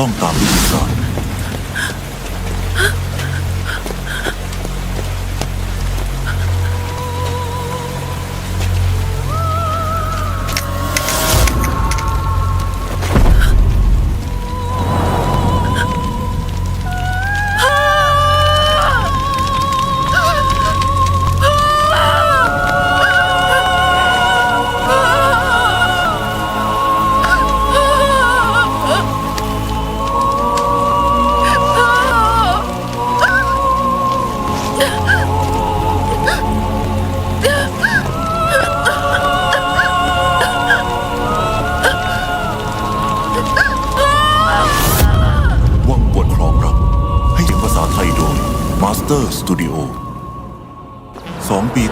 ต้องตามวิธีกา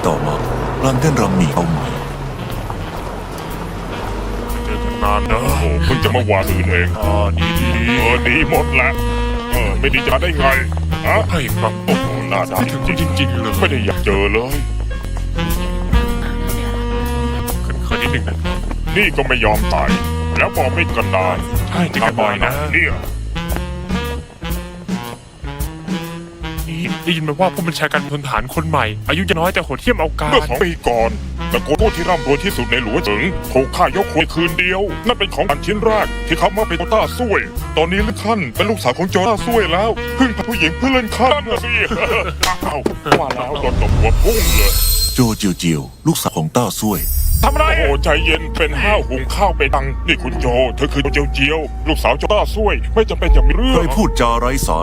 สองปีต่อมารันเต้นรำมีเอาใหม่เจอกันนานนะโอ้เพิ่งจะมาวานอื่นเองอ่าดีดีเออดีหมดแหละเออไม่ดีจะได้ไงฮะให้ครับโอ้โหหน้าด้านจริงจริงๆเลยไม่ได้อยากเจอเลยเคยนิดหนึ่งนะนี่ก็ไม่ยอมตายแล้วบอกไม่กันนานใช่จะบ่อยนะเนี่ย ได้ยินมาว่าผู้บัญชาการพลทหารคนใหม่ อายุจะน้อยแต่โหดเหี้ยมเอาการเมื่อสองปีก่อนตระกูลผู้ที่ร่ำรวยที่สุดในหลวงเฉิงถูกฆ่ายกครัวคืนเดียว นั่นเป็นของขวัญชิ้นแรกที่เขามาเป็นโจต้าซุยตอนนี้เลื่อนขั้นเป็นลูกสาวของโจต้าซุยแล้วเพิ่งพาผู้หญิงเพื่อเลื่อนขั้นนะสิอ้าวว่าแล้วโดนตบหัวพุ่งเลยโจเจียวเจียวลูกสาวของต้าซุยทำอะไรโอ้ใจเย็นเป็นห้าวหุงข้าวไปตังนี่คุณโจ เธอคือเจียวเจียว ลูกสาวโจต้าซุยไม่จำเป็นจะมีเรื่ใคอรงพูดจาไร้สา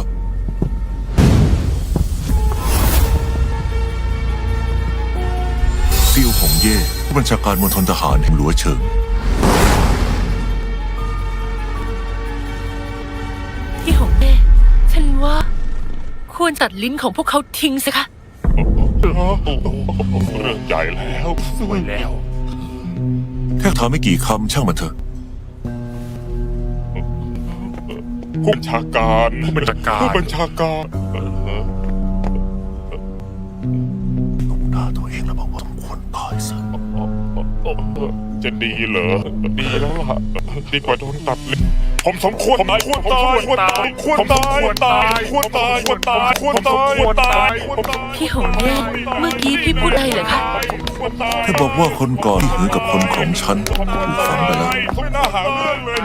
ผู้บัญชาการมณฑลทหารแห่งหลัวเฉิง พี่หงเต้ฉันว่า ควรตัดลิ้นของพวกเขาทิ้งสิคะ เรื่องใหญ่แล้วสวยแล้ว แค่ถามไม่กี่คำช่างมันเถอะ ผู้บัญชาการผู้บัญชาการ ผู้บัญชาการ จะดีเหรอ ดีแล้วล่ะ ดีกว่าโดนตัดเลย ผมสมควรตายควรตายควรตายควรตายควรตายควรตายควรตายควรตายควรตายควรตายพี่หงเต้เมื่อกี้พี่พูดอะไรเหรอคะควรตายแค่บอกว่าคนก่อนที่หือกับคนของฉันถูกฝังไปแล้ว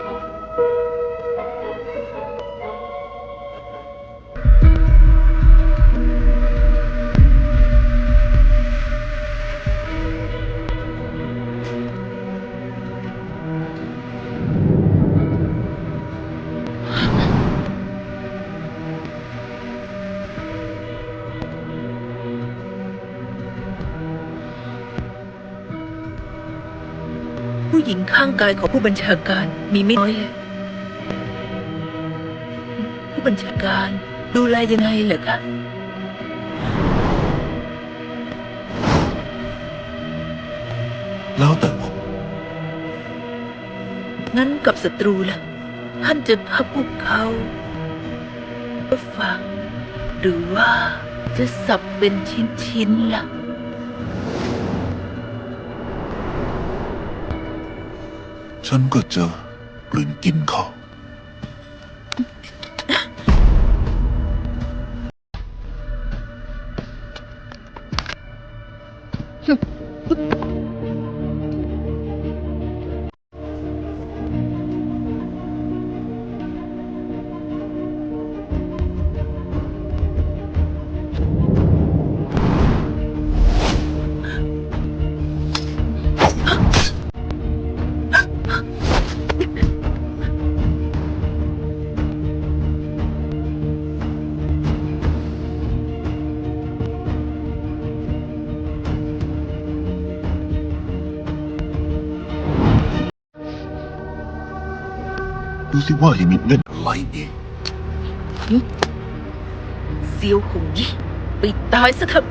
ญิงข้างกายของผู้บัญชาการมีไม่น้อยเลยผู้บัญชาการดูแลยังไงเหรอคะแล้วแต่ผมงั้นกับศัตรูล่ะ ท่านจะพักพวกเขาก็ฟังหรือว่าจะสับเป็นชิ้นๆล่ะ ฉันก็จะกลืนกินเขา ดูสิว่าลิมิตเล่นอะไรอีกเซียวหงยี่ไปตายซะเถอะ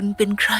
คุณเป็นใคร